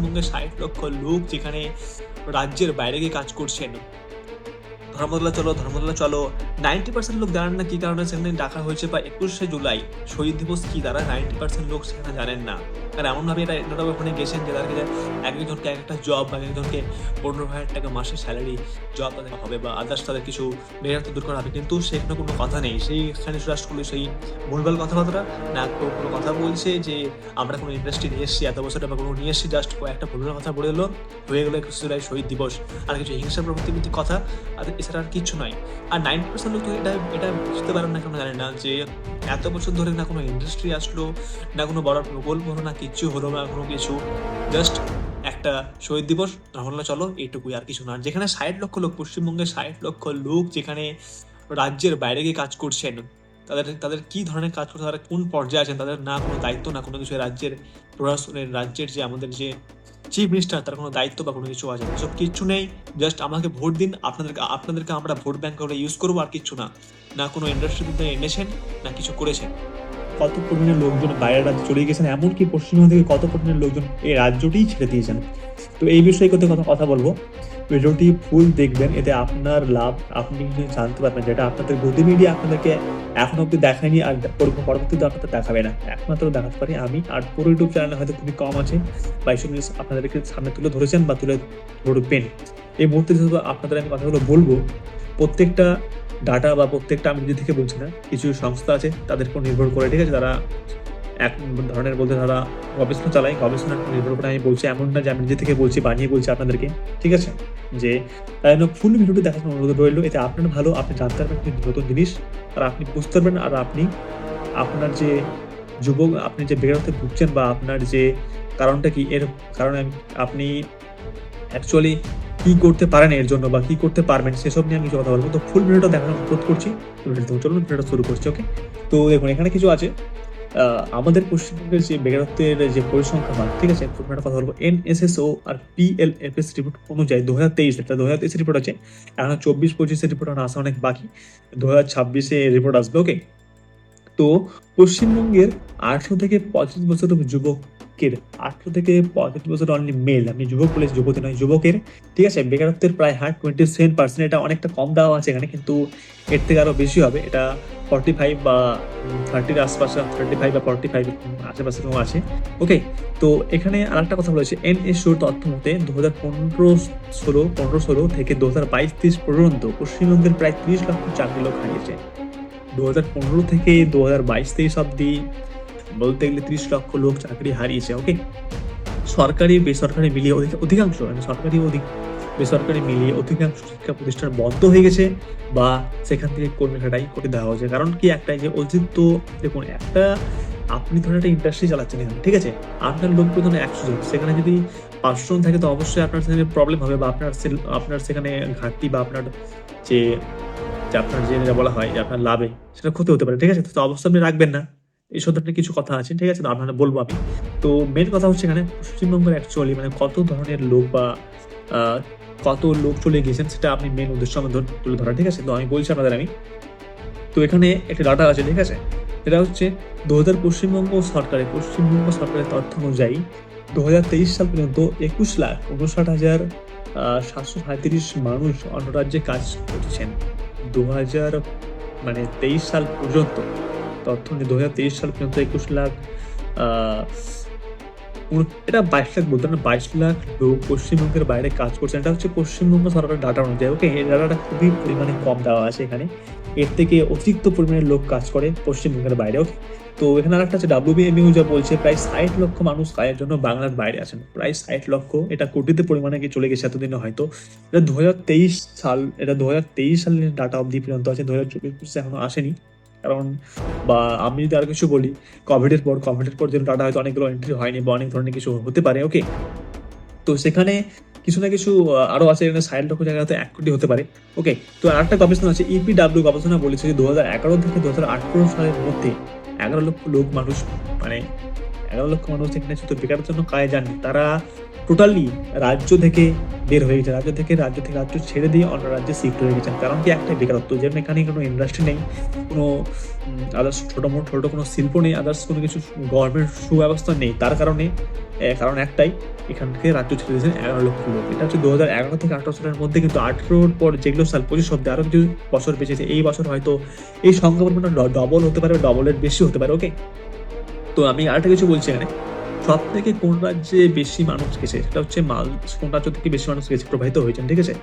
পশ্চিমবঙ্গে ষাট লক্ষ লোক যেখানে রাজ্যের বাইরে গিয়ে কাজ করছেন। ধর্মতলা চলো ধর্মতলা চলো। নাইনটি পার্সেন্ট লোক জানেন না কি কারণে সেখানে ডাকা হয়েছে বা একুশে জুলাই শহীদ দিবস কি দ্বারা নাইনটি পার্সেন্ট লোক সেখানে জানেন না। কারণ এমনভাবে এটা এমনভাবে ওখানে গেছেন যে তাদেরকে এক একজনকে এক একটা জব বা এক একজনকে পনেরো হাজার টাকা মাসের স্যালারি জব তাদের হবে বা আদার্স তাদের কিছু মেয়েরা দূর করা হবে। কিন্তু সেখানে কোনো কথা নেই। সেইখানে করলে, সেই ভুলভাল কথাবার্তা না কোনো কথা বলছে যে আমরা কোনো ইন্ডাস্ট্রি নিয়ে এসেছি, এত বছর বা কোনো নিয়ে এসেছি জাস্ট একটা ভুলভাল কথা বলে এলো হয়ে গেলো একুশে জুলাই শহীদ দিবস। আর কিছু হিংসা প্রবৃত্তি কথা, আর এছাড়া আর কিছু নয়। আর নাইনটি পার্সেন্ট লোক তো এটা এটা বুঝতে পারেন না কেন জানেন না যে এত বছর ধরে না কোনো ইন্ডাস্ট্রি আসলো, না কোনো বড় প্রকল্প হলো, না কিচ্ছু হলো না, কোনো কিছু। জাস্ট একটা শহীদ দিবস ধর্মতলা চলো এইটুকুই, আর কিছু না। যেখানে ষাট লক্ষ লোক, পশ্চিমবঙ্গে ষাট লক্ষ লোক যেখানে রাজ্যের বাইরে গিয়ে কাজ করছেন, তাদের তাদের কী ধরনের কাজ করছে, তারা কোন পর্যায়ে আছেন, তাদের না কোনো দায়িত্ব, না কোনো কিছু রাজ্যের প্রশাসনের, রাজ্যের যে আমাদের যে চিফ মিনিস্টার তার কোনো দায়িত্ব বা কোনো কিছু আছে? না সব কিচ্ছু নেই জাস্ট আমাকে ভোট দিন, আপনাদেরকে আপনাদেরকে আমরা ভোট ব্যাংক ইউজ করব, আর কিচ্ছু না। না কোনো ইন্ডাস্ট্রিতে এনেছেন না কিছু করেছেন। কত পরিমাণের লোকজন বাইরের রাজ্যে চলে গেছেন, এমনকি পশ্চিমবঙ্গ থেকে কত পরিমাণের লোকজন এই রাজ্যটিই ছেড়ে দিয়েছেন। তো এই বিষয়ে কথা কথা কথা বলব। ভিডিওটি ফুল দেখবেন, এতে আপনার লাভ, আপনি জানতে পারবেন যেটা আপনাদের গতি মিডিয়া আপনাদেরকে এখন অব্দি দেখায়নি, আর পর- পরবর্তীতে আপনাদের দেখাবে না। একমাত্র দেখাতে পারি আমি, আর পুরো ইউটিউব চ্যানেলে হয়তো খুবই কম আছে বাইশ এইসব আপনাদেরকে সামনে তুলে ধরেছেন বা তুলে ধরবেন। এই মুহূর্তে আপনাদের আমি কথাগুলো বলব, প্রত্যেকটা ডাটা বা প্রত্যেকটা আমি নিজে থেকে বলছি না, কিছু সংস্থা আছে তাদের উপর নির্ভর করে, ঠিক আছে? তারা এক ধরনের বলতে তারা গবেষণা চালায়, গবেষণার নির্ভর করে আমি বলছি এমন না যে আমি নিজে থেকে বলছি, বানিয়ে বলছি আপনাদেরকে, ঠিক আছে? যে তাই জন্য ফুল ভিডিওটি দেখার অনুরোধ রইল, এতে আপনার ভালো, আপনি জানতে পারবেন নতুন জিনিস, আর আপনি বুঝতে পারবেন, আর আপনি আপনার যে যুবক, আপনি যে বেকারত্বে ভুগছেন বা আপনার যে কারণটা কি, এর কারণে আপনি অ্যাকচুয়ালি কি করতে পারেন, এর জন্য বা কি করতে পারবেন, সেসব নিয়ে আমি কিছু কথা বলব। তো ফুল ভিডিওটা দেখানোর অনুরোধ করছি। চলুন ভিডিওটা শুরু করছি ওকে তো দেখুন, এখানে কিছু আছে। আমাদের পশ্চিমবঙ্গের যে বেকারত্বের যে পরিসংখ্যান মান ঠিক আছে? একটা কথা বলব। এনএসএসও আর পিএলএফএস রিপোর্ট অনুযায়ী দু হাজার তেইশ এটা দু হাজার তেইশ রিপোর্ট আছে। এখন চব্বিশ পঁচিশের রিপোর্ট এখন আসা অনেক বাকি। দু হাজার ছাব্বিশে রিপোর্ট আসবে ওকে তো পশ্চিমবঙ্গের আঠারো থেকে পঁচিশ বছরের যুবকের আঠারো থেকে পঁচিশ বছর অনলি মেল আমি যুবক বলেছি যুবতী নয়, যুবকের, ঠিক আছে? বেকারত্বের প্রায় হার টোয়েন্টি সেভেন পার্সেন্ট এটা অনেকটা কম দেওয়া আছে এখানে, কিন্তু এর থেকে আরও বেশি হবে। এটা ফর্টি ফাইভ বা থার্টির আশপাশে থার্টি ফাইভ বা ফর্টি ফাইভ আশেপাশে এরকম আছে। ওকে তো এখানে আর একটা কথা বলেছে। এনএসওর তথ্য মতে দু হাজার পনেরো ষোলো পনেরো ষোলো থেকে দু হাজার বাইশ তেইশ পর্যন্ত পশ্চিমবঙ্গের প্রায় তিরিশ লক্ষ চাকরি লোক হারিয়েছে। দু হাজার পনেরো থেকে দু হাজার বাইশ তেইশ অব্দি বলতে গেলে ত্রিশ লক্ষ লোক চাকরি হারিয়েছে ওকে সরকারি, বেসরকারি মিলিয়ে অধিক- অধিকাংশ মানে সরকারি অধিক বেসরকারি মিলিয়ে অধিকাংশ শিক্ষা প্রতিষ্ঠান বন্ধ হয়ে গেছে বা সেখান থেকে কর্মী খাটাই করে দেওয়া হয়েছে। কারণ কি একটাই যে অতিরিক্ত দেখুন, একটা আপনি ধরুন একটা ইন্ডাস্ট্রি চালাচ্ছেন এখানে, ঠিক আছে? আপনার লোক প্রথমে একশো জন, সেখানে যদি পাঁচশো জন থাকে তো অবশ্যই আপনার সেখানে প্রবলেম হবে বা আপনার আপনার সেখানে ঘাটতি বা আপনার যে আপনার যে বলা হয় যে আপনার লাভে সেটা ক্ষতি হতে পারে, ঠিক আছে? তো অবশ্যই আপনি রাখবেন না। এই ধরনের কিছু কথা আছে, ঠিক আছে? তো আপনারা বলব আমি। তো মেন কথা হচ্ছে এখানে পশ্চিমবঙ্গের অ্যাকচুয়ালি মানে কত ধরনের লোক বা কত লোক চলে গেছেন সেটা আপনি মেন উদ্দেশ্য আমাদের তুলে ধরা, ঠিক আছে? তো আমি বলছি আপনাদের আমি। তো এখানে একটা ডাটা আছে, ঠিক আছে? এটা হচ্ছে দু হাজার পশ্চিমবঙ্গ সরকারের পশ্চিমবঙ্গ সরকারের তথ্য অনুযায়ী দু হাজার তেইশ সাল পর্যন্ত একুশ লাখ উনষাট হাজার সাতশো সাঁত্রিশ মানুষ অন্য রাজ্যে কাজ করছেন। দু হাজার মানে তেইশ সাল পর্যন্ত। তথ্য নিয়ে দু হাজার তেইশ সাল পর্যন্ত একুশ লাখ এটা বাইশ লাখ বলতে না, বাইশ লাখ লোক পশ্চিমবঙ্গের বাইরে কাজ করছে। এটা হচ্ছে পশ্চিমবঙ্গ সরকারের ডাটা অনুযায়ী ওকে এই ডাটাটা খুবই পরিমাণে কম দেওয়া আছে এখানে। এর থেকে অতিরিক্ত পরিমাণে লোক কাজ করে পশ্চিমবঙ্গের বাইরে ওকে তো এখানে আরেকটা আছে ডাব্লিউবিএমইউ যা বলছে, প্রায় ষাট লক্ষ মানুষ কাজের জন্য বাংলার বাইরে আছেন। প্রায় ষাট লক্ষ, এটা কোটিতে পরিমাণে গিয়ে চলে গেছে এতদিনে হয়তো। এটা দু হাজার তেইশ সাল, এটা দু হাজার তেইশ সালের ডাটা অবধি পর্যন্ত আছে দু হাজার চব্বিশ এখনও আসেনি। কারণ বা আমি যদি আর কিছু বলি কোভিডের পর কোভিডের পর যে টাটা হয়তো অনেকগুলো এন্ট্রি হয়নি বা অনেক ধরনের কিছু হতে পারে ওকে তো সেখানে কিছু না কিছু আহ, আরও আছে এখানে ষাট লক্ষ জায়গাতে এক কোটি হতে পারে ওকে তো আরেকটা গবেষণা আছে ইপিডাব্লিউ গবেষণা বলেছে যে দু হাজার এগারো থেকে দু হাজার আঠারো সালের মধ্যে এগারো লক্ষ লোক মানুষ মানে এগারো লক্ষ মানুষ এখানে শুধু বেকারের জন্য কাজে যাননি তারা টোটালি রাজ্য থেকে বের হয়ে গেছে। রাজ্য থেকে রাজ্য থেকে রাজ্য ছেড়ে দিয়ে অন্য রাজ্যে শিফট হয়ে গেছেন কারণ কি একটাই বেকারত্ব যেমন এখানে কোনো ইন্ডাস্ট্রি নেই, কোনো আদার্স ছোটো মোটো, ছোটো কোনো শিল্প নেই আদার্স কোনো কিছু গভর্নমেন্ট সুব্যবস্থা নেই, তার কারণে কারণ একটাই এখান থেকে রাজ্য ছেড়ে দিয়েছেন এগারো লক্ষ লোক। এটা হচ্ছে দু হাজার এগারো থেকে আঠারো সালের মধ্যে কিন্তু আঠেরোর পর যেগুলো সাল, পঁচিশ অব্দি আরও কিছু বছর বেঁচেছে, এই বছর হয়তো এই সংখ্যা ডবল হতে পারে ডবলের বেশি হতে পারে ওকে তো আমি আরেকটা কিছু বলছি এখানে। সব থেকে কোন রাজ্যে বেশি মানুষ গেছে? সেটা হচ্ছে মাল কোন রাজ্য থেকে বেশি মানুষ গেছে প্রবাহিত হয়েছেন, ঠিক আছে?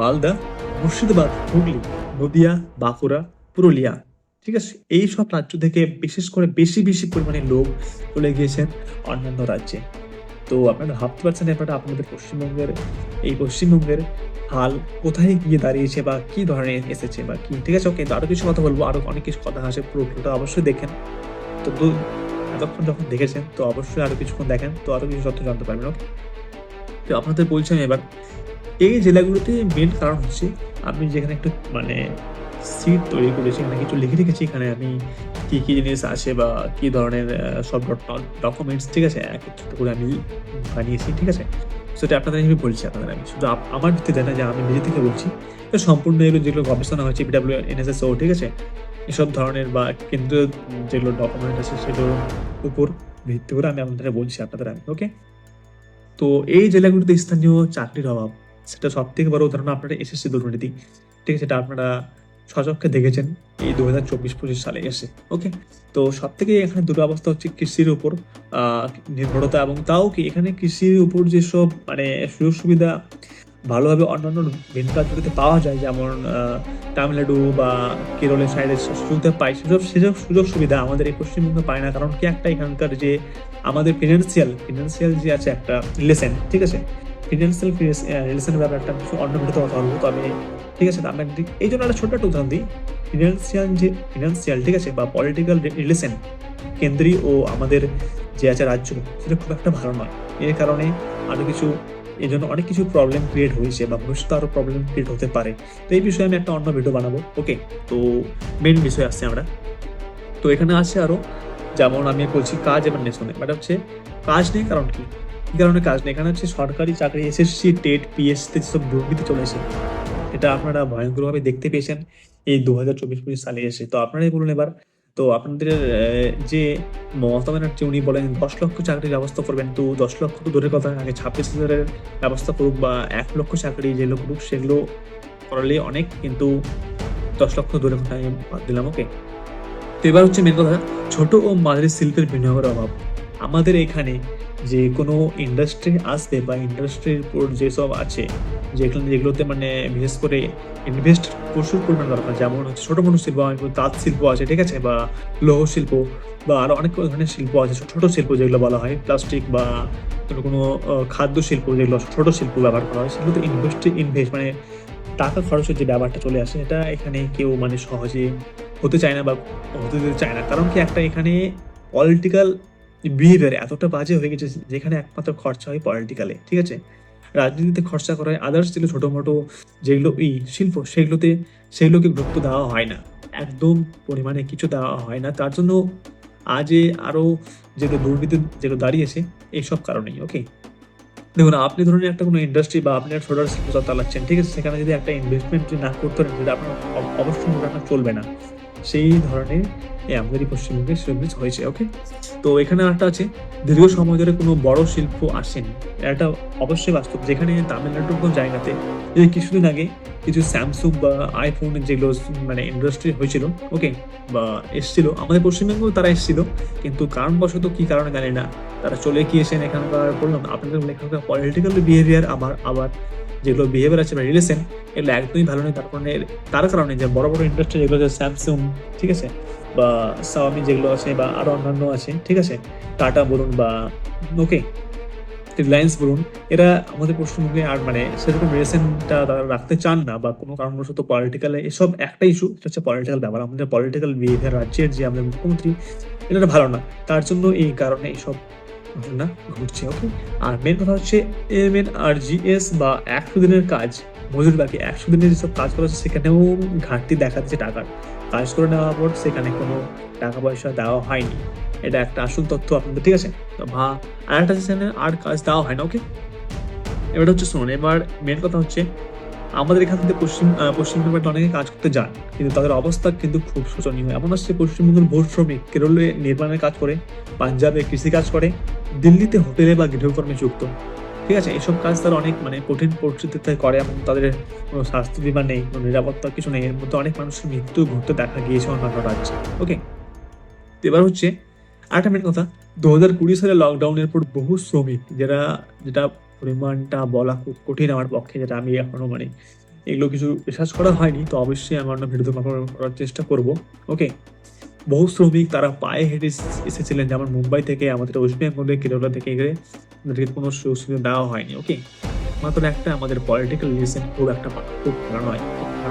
মালদা, মুর্শিদাবাদ, হুগলি, নদিয়া, বাঁকুড়া, পুরুলিয়া, ঠিক আছে? এই সব রাজ্য থেকে বিশেষ করে বেশি বেশি পরিমাণে লোক চলে গিয়েছেন অন্যান্য রাজ্যে। তো আপনারা ভাবতে পারছেন ব্যাপারটা, আপনাদের পশ্চিমবঙ্গের, এই পশ্চিমবঙ্গের হাল কোথায় গিয়ে দাঁড়িয়েছে বা কি ধরনের এসেছে বা কি? ঠিক আছে? ওকে আরও কিছু কথা বলব। আরও অনেক কিছু কথা আছে, পুরো অবশ্যই দেখেন। তো এতক্ষণ যখন দেখেছেন, তো অবশ্যই আরও কিছুক্ষণ দেখেন, তো আরও কিছু তথ্য জানতে পারবেন ওকে তো আপনাদের বলছি আমি এবার, এই জেলাগুলোতে মেন কারণ হচ্ছে আমি যেখানে একটু মানে সিট তৈরি করেছি এখানে কিছু লিখে রেখেছি, এখানে আমি কী কী জিনিস আছে বা কী ধরনের সব ডকুমেন্টস ঠিক আছে? একত্রিত করে আমি বানিয়েছি, ঠিক আছে? সেটা আপনাদের আমি বলছি, আপনাদের আমি। শুধু আমার ভিত্তিতে না, যে আমি নিজে থেকে বলছি এটা সম্পূর্ণ এগুলো যেগুলো গবেষণা হয়েছে বিডাব্লিউ এনএসএসও ঠিক আছে? এসব ধরনের বা কেন্দ্রীয় যেগুলো ডকুমেন্ট আছে সেগুলোর উপর ভিত্তি করে আমি আপনাদের বলছি আপনাদের আমি ওকে তো এই জেলাগুলোতে স্থানীয় চাকরির অভাব, সেটা সব থেকে বড় উদাহরণ আপনারা এসএসসি দুর্নীতি, ঠিক আছে? সেটা আপনারা সচক্ষে দেখেছেন, এই দু হাজার চব্বিশ পঁচিশ সালে এসে ওকে তো সব থেকে এখানে দুটো অবস্থা হচ্ছে কৃষির উপর নির্ভরতা এবং তাও কি এখানে কৃষির উপর যেসব মানে সুযোগ সুবিধা ভালোভাবে অন্যান্য রাজ্যগুলিতে পাওয়া যায়, যেমন তামিলনাড়ু বা কেরলের সাইডে শুনতে পাই। সেসব সেসব সুযোগ সুবিধা আমাদের এই পশ্চিমবঙ্গে পায় না, কারণ কি একটা এখানকার যে আমাদের ফিনান্সিয়াল ফিনান্সিয়াল যে আছে একটা রিলেশন ঠিক আছে? ফিনান্সিয়াল রিলেশনের ব্যাপারে একটা কিছু অন্য ভিডিওতে কথা বলব তো আমি ঠিক আছে আমি এই জন্য একটা ছোট্ট উদাহরণ দিই। ফিনান্সিয়াল যে ফিনান্সিয়াল ঠিক আছে, বা পলিটিক্যাল রিলেশন কেন্দ্রীয় ও আমাদের যে আছে রাজ্য, সেটা খুব একটা ভালো নয়। এর কারণে আরও কিছু এই জন্য অনেক কিছু প্রবলেম ক্রিয়েট হয়েছে বা ভবিষ্যতে আরও প্রবলেম ক্রিয়েট হতে পারে। তো এই বিষয়ে আমি একটা অন্য ভিডিও বানাবো ওকে তো মেন বিষয় আসছে আমরা। তো এখানে আছে আরও যেমন আমি বলছি কাজ এবং নেশনে বাট হচ্ছে কাজ নেই কারণ কি? কি কারণে কাজ নেই? এখানে হচ্ছে সরকারি চাকরি এসএসসি টেট পিএসসিতে যেসব দুর্নীতি চলেছে এটা আপনারা ভয়ঙ্করভাবে দেখতে পেয়েছেন। এই দু হাজার চব্বিশ সালে এসে। তো আপনারাই বলুন এবার তো আপনাদের যে মমতা ব্যানার্জি উনি বলেন, দশ লক্ষ চাকরির ব্যবস্থা করবেন, তো দশ লক্ষ তো দূরের কথা, আগে ছাব্বিশ হাজারের ব্যবস্থা করুক বা এক লক্ষ চাকরি যে লোক করুক, সেগুলো করলে অনেক, কিন্তু দশ লক্ষ দূরের কথা আমি বাদ দিলাম ওকে তো এবার হচ্ছে মেন কথা, ছোট ও মাঝারি শিল্পের বিনিয়োগের অভাব। আমাদের এখানে যে কোনো ইন্ডাস্ট্রি আসতে বা ইন্ডাস্ট্রির উপর যেসব আছে, যেখানে যেগুলোতে মানে বিশেষ করে ইনভেস্ট প্রচুর পরিমাণ দরকার যেমন হচ্ছে ছোটো মোটো শিল্প তাঁত শিল্প আছে, ঠিক আছে? বা লৌহ শিল্প, বা আরও অনেক ধরনের শিল্প আছে, ছোটো ছোট শিল্প যেগুলো বলা হয় প্লাস্টিক বা কোনো খাদ্য শিল্প যেগুলো ছোটো শিল্প ব্যবহার করা হয়, সেগুলোতে ইনভেস্ট ইনভেস্ট মানে টাকা খরচের যে ব্যাপারটা চলে আসে এটা এখানে কেউ মানে সহজে হতে চায় না বা হতে দিতে চায় না। কারণ কি একটা এখানে পলিটিক্যাল বিহেভিয়ার এতটা বাজে হয়ে গেছে যেখানে একমাত্র খরচা হয় পলিটিক্যালে, ঠিক আছে? রাজনীতিতে খরচা করা হয় আদার্স যেগুলো ছোটো মোটো যেগুলো এই শিল্প সেগুলোতে, সেগুলোকে গুরুত্ব দেওয়া হয় না। একদম পরিমাণে কিছু দেওয়া হয় না। তার জন্য আজে আরও যেগুলো দুর্নীতি যেগুলো দাঁড়িয়েছে, এইসব কারণেই ওকে দেখুন, আপনি ধরুন একটা কোনো ইন্ডাস্ট্রি বা আপনি একটা সোলার শিল্প চালাচ্ছেন, ঠিক আছে? সেখানে যদি একটা ইনভেস্টমেন্ট যদি না করতে পারেন, সেটা আপনার অবশ্যই চলবে না। সেই ধরনের এই পশ্চিমবঙ্গে হয়েছে ওকে তো এখানে একটা আছে, দীর্ঘ সময় ধরে কোনো বড় শিল্প আসেনি। এটা অবশ্যই বাস্তব, যেখানে তামিলনাড়ুর কোনো জায়গাতে, এই কিছুদিন আগে কিছু স্যামসুং বা আইফোনের যেগুলো মানে ইন্ডাস্ট্রি হয়েছিল ওকে বা এসছিল, আমাদের পশ্চিমবঙ্গেও তারা এসছিল, কিন্তু কারণবশত কি কারণে জানি না, তারা চলে গিয়েছেন এখানকার, বললাম, আপনাদের এখানকার পলিটিক্যাল বিহেভিয়ার আবার আবার যেগুলো বিহেভিয়ার আছে বা রিলেশন এগুলো একদমই ভালো নেই তার কারণে তার কারণে যে বড় বড় ইন্ডাস্ট্রি যেগুলো স্যামসুং ঠিক আছে? বা সাওমি যেগুলো আছে বা আরও অন্যান্য আছে, ঠিক আছে? টাটা বলুন বা ওকে রিলায়েন্স বলুন, এরা আমাদের পশ্চিমবঙ্গে আর মানে সেরকম রিলেশনটা তারা রাখতে চান না বা কোনো কারণবশত পলিটিক্যাল এসব একটা ইস্যু এটা হচ্ছে পলিটিক্যাল ব্যাপার। আমাদের পলিটিক্যাল বিহেভিয়ার রাজ্যের যে আমাদের মুখ্যমন্ত্রী, এটা ভালো না। তার জন্য এই কারণে এইসব ঘটনা ঘটছে ওকে আর মেন কথা হচ্ছে এম এন আর জিএস বা একশো দিনের কাজ মজুর বাকি একশো দিনের যেসব কাজ করা হচ্ছে সেখানেও ঘাটতি দেখাচ্ছে টাকার। কাজ করে নেওয়ার পর সেখানে কোনো টাকা পয়সা দেওয়া হয়নি। এটা একটা আসল তথ্য আপনাদের ঠিক আছে? তো ভা আর একটা সেখানে আর কাজ দেওয়া হয় না ওকে এবার হচ্ছে শুনুন এবার মেন কথা হচ্ছে আমাদের এখান থেকে পশ্চিম আহ, পশ্চিমবঙ্গে অনেকে কাজ করতে যান কিন্তু তাদের অবস্থা কিন্তু খুব শোচনীয়। এমন হচ্ছে পশ্চিমবঙ্গের বহু শ্রমিক কেরলে নির্মাণের কাজ করে পাঞ্জাবে কৃষি কাজ করে দিল্লিতে হোটেলে বা গৃহকর্মে যুক্ত। ঠিক আছে, এসব কাজ তারা অনেক মানে কঠিন পরিস্থিতিতে করে এবং তাদের কোনো স্বাস্থ্য বিমা নেই, কোনো নিরাপত্তা কিছু নেই, এর মধ্যে অনেক মানুষের মৃত্যু ঘটতে দেখা গিয়েছে অন্যান্য রাজ্যে। ওকে এবার হচ্ছে আরেকটা মেন কথা দু হাজার কুড়ি সালে লকডাউনের পর বহু শ্রমিক, যারা, যেটা পরিমাণটা বলা খুব কঠিন আমার পক্ষে, যেটা আমি এখনও মানে এগুলো কিছু রিসার্চ করা হয়নি, তো অবশ্যই আমার ভিডিওতে করার চেষ্টা করব। ওকে বহু শ্রমিক তারা পায়ে হেঁটে এসেছিলেন, যেমন মুম্বাই থেকে, আমাদের ওয়েস্ট বেঙ্গলে, কেরলা থেকে তাদেরকে কোনো সুযোগ সুবিধা দেওয়া হয়নি ওকে মাত্র একটা আমাদের পলিটিক্যাল রিলেশন খুব একটা খুব ভালো নয়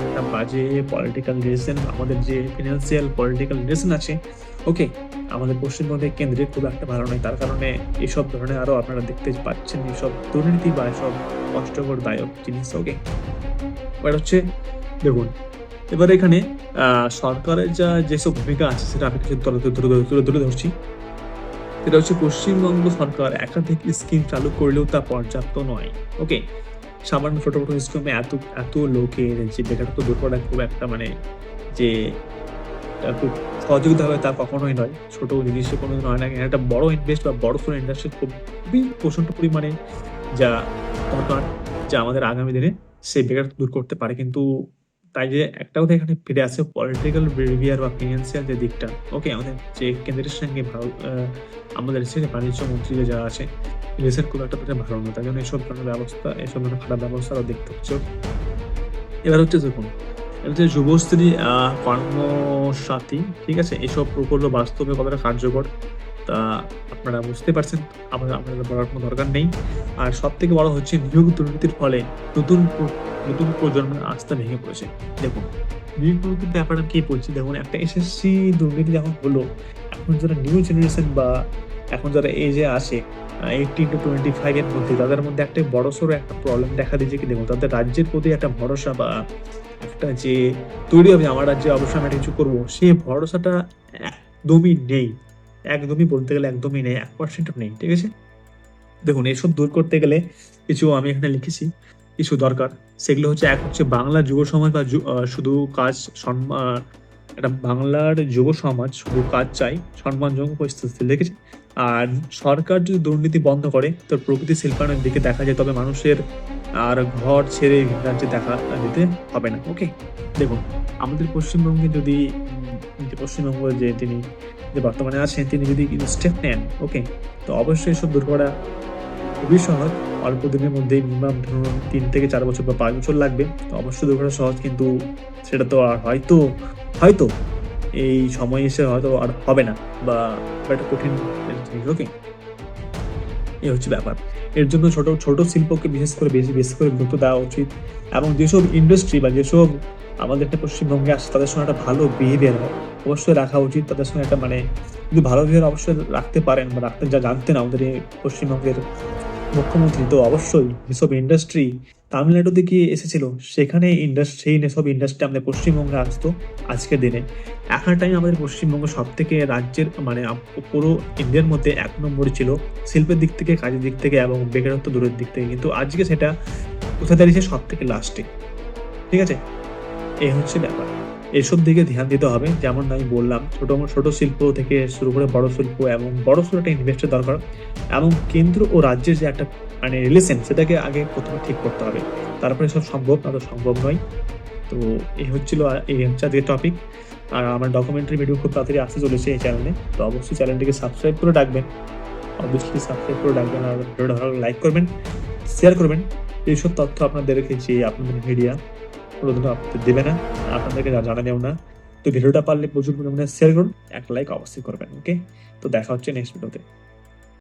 একটা বাজে পলিটিক্যাল রিলেশন আমাদের যে ফিনান্সিয়াল পলিটিক্যাল রিলেশন আছে ওকে আমাদের পশ্চিমবঙ্গের কেন্দ্রে খুব একটা ভালো নয়, তার কারণে এইসব ধরনের আরও আপনারা দেখতে পাচ্ছেন এইসব দুর্নীতি বা এসব কষ্টকর দায়ক জিনিস ওকে এবার হচ্ছে, দেখুন এবার এখানে সরকারের যা যেসব ভূমিকা আছে, সেটা আমি কিছু তুলে তুলে- ধরছি সেটা হচ্ছে পশ্চিমবঙ্গ সরকার একাধিক স্কিম চালু করলেও তা পর্যাপ্ত নয়। ওকে সামান্য ছোট ছোট স্কিমে এত এত লোকের যে বেকারত্ব দূর করা খুব একটা মানে যে খুব সহযোগিতা হবে তা কখনোই নয়। ছোট জিনিসে কোনো হয় না। একটা বড় ইনভেস্ট বা বড় সড়ো ইন্ডাস্ট্রি খুবই প্রচণ্ড পরিমাণে যা দরকার, যা আমাদের আগামী দিনে সেই বেকারত্ব দূর করতে পারে। কিন্তু তাই যে একটা কথা এখানে ফিরে আসে পলিটিক্যাল বিহেভিয়ার বা ফিনান্সিয়াল যে দিকটা। ওকে আমাদের যে কেন্দ্রের সঙ্গে ভারত আমাদের যে বাণিজ্য মন্ত্রী যে যারা আছে রিলেশন খুব একটা তাদের ভালো না, তাই জন্য এসব ধরনের ব্যবস্থা, এসব ধরনের খারাপ ব্যবস্থা আরও দেখতে হচ্ছে। এবার হচ্ছে দেখুন, এবার হচ্ছে যুবশ্রী কর্মসাথী, ঠিক আছে? এসব প্রকল্প বাস্তবে কতটা কার্যকর, তা আপনারা বুঝতে পারছেন। আমাদের আপনাদের বলার কোনো দরকার নেই। আর সব থেকে বড় হচ্ছে নিয়োগ দুর্নীতির ফলে নতুন নতুন প্রজন্মের আস্থা ভেঙে পড়েছে। দেখুন নিয়োগ দুর্নীতির ব্যাপারে আমি কি বলছি? দেখুন, একটা এসএসসি দুর্নীতি যখন হলো, এখন যারা নিউ জেনারেশন বা এখন যারা এজে আসে এইটিন টু টোয়েন্টি ফাইভ এর মধ্যে, তাদের মধ্যে একটা বড় সড়ো একটা প্রবলেম দেখা দিয়েছে কি? দেখুন, তাদের রাজ্যের প্রতি একটা ভরসা বা একটা যে তৈরি হবে, আমার রাজ্যে অবশ্যই আমি কিছু করব সেই ভরসাটা একদমই নেই। একদমই বলতে গেলে একদমই নেই, এক পার্সেন্টও নেই, ঠিক আছে? দেখুন, এসব দূর করতে গেলে কিছু আমি এখানে লিখেছি। কিছু দরকার। সেগুলো হচ্ছে এক হচ্ছে বাংলা যুব সমাজ বা শুধু কাজ সম্মান একটা বাংলার যুব সমাজ শুধু কাজ চাই, সম্মানজনক পরিস্থিতি দেখেছে আর সরকার যদি দুর্নীতি বন্ধ করে, তো প্রকৃতি শিল্পায়নের দিকে দেখা যায়, তবে মানুষের আর ঘর ছেড়ে রাজ্যে দেখা দিতে হবে না। ওকে দেখুন, আমাদের পশ্চিমবঙ্গে যদি পশ্চিমবঙ্গ যে তিনি যে বর্তমানে আছেন, তিনি যদি স্টেপ নেন ওকে তো অবশ্যই এসব দূর করা খুবই সহজ। অল্প দিনের মধ্যেই মিনিমাম ধরুন তিন থেকে চার বছর বা পাঁচ বছর লাগবে। অবশ্যই দুর্ঘটনা সহজ কিন্তু সেটা তো আর হয়তো হয়তো এই সময় এসে হয়তো আর হবে না বা একটা কঠিন ওকে এই হচ্ছে ব্যাপার। এর জন্য ছোট ছোট শিল্পকে বিশেষ করে বেশি বেশি করে গুরুত্ব দেওয়া উচিত। এবং যেসব ইন্ডাস্ট্রি বা যেসব আমাদের একটা পশ্চিমবঙ্গে আসছে তাদের সঙ্গে একটা ভালো বিহেভিয়ার অবশ্যই রাখা উচিত। তাদের সঙ্গে একটা মানে যদি ভালো বিহেভিয়ার অবশ্যই রাখতে পারেন বা রাখতে, যা জানতেন আমাদের এই পশ্চিমবঙ্গের মুখ্যমন্ত্রী তো অবশ্যই যেসব ইন্ডাস্ট্রি তামিলনাড়ু থেকে এসেছিল, সেখানে ইন্ডাস্ট্রি সেই সব ইন্ডাস্ট্রি আমাদের পশ্চিমবঙ্গে আসতো আজকের দিনে। এখনকার টাইম আমাদের পশ্চিমবঙ্গ সব থেকে রাজ্যের মানে পুরো ইন্ডিয়ার মধ্যে এক নম্বরে ছিল শিল্পের দিক থেকে, কাজের দিক থেকে এবং বেকারত্ব দূরের দিক থেকে। কিন্তু আজকে সেটা কোথায় দাঁড়িয়েছে সব থেকে লাস্টে ঠিক আছে? এই হচ্ছে ব্যাপার। এসব দিকে ধ্যান দিতে হবে। যেমন আমি বললাম, ছোট ছোট শিল্প থেকে শুরু করে বড় শিল্প এবং বড় সড়ো একটা ইনভেস্টের দরকার এবং কেন্দ্র ও রাজ্যের যে একটা মানে রিলেশন সেটাকে আগে প্রথমে ঠিক করতে হবে। তারপরে সব সম্ভব, না তো সম্ভব নয়। তো এই হচ্ছিল এই হচ্ছে আজকের টপিক আর আমার ডকুমেন্টারি ভিডিও খুব তাড়াতাড়ি আসতে চলেছে এই চ্যানেলে তো অবশ্যই চ্যানেলটিকে সাবস্ক্রাইব করে রাখবেন। অবশ্যই সাবস্ক্রাইব করে রাখবেন আর ভিডিওটা ভালো লাইক করবেন শেয়ার করবেন। এইসব তথ্য আপনাদেরকে যে আপনাদের মিডিয়া আপনাদের দেবে না। আপনাদেরকে না। তো ভিডিওটা পারলে প্রচুর পরিমাণে শেয়ার করুন। একটা লাইক অবশ্যই করবেন ওকে তো দেখা হচ্ছে নেক্সট ভিডিওতে